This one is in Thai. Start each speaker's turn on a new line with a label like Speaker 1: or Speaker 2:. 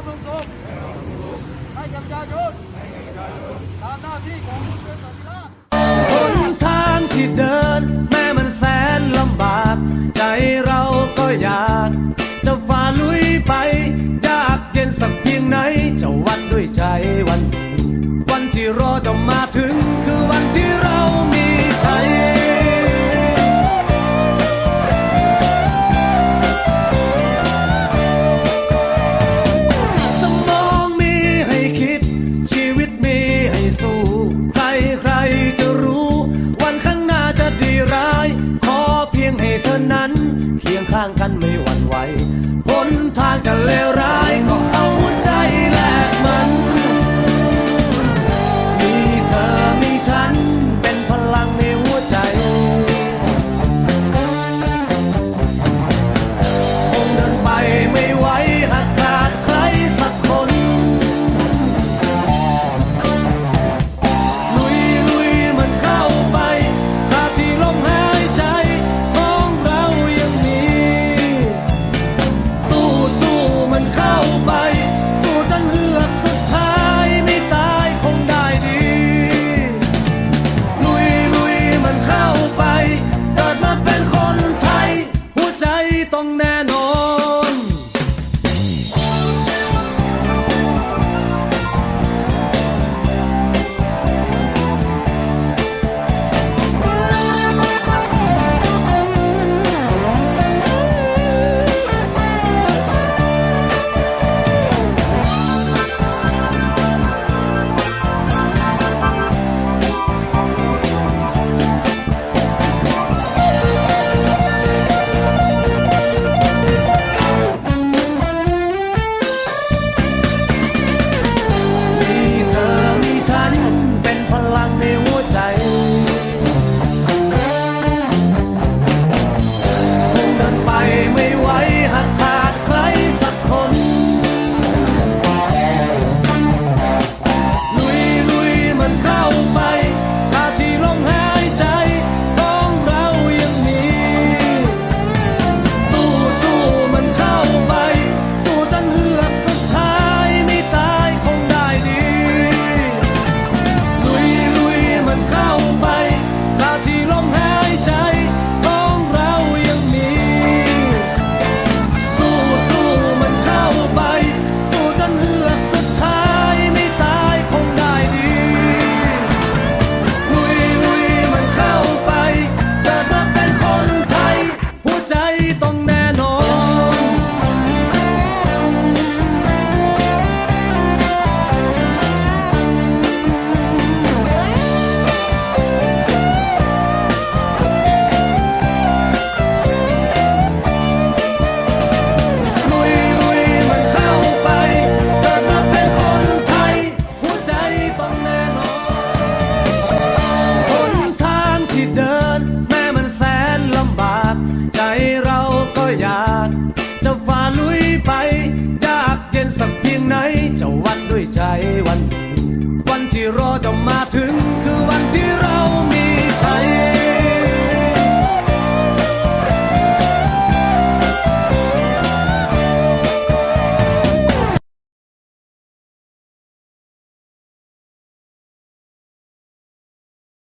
Speaker 1: ความลงทุให้กับประชาชนตามหน้าที่ของผู้เป็น
Speaker 2: เธอนั้น เคียงข้างกันไม่หวั่นไหวหนทางจะเลว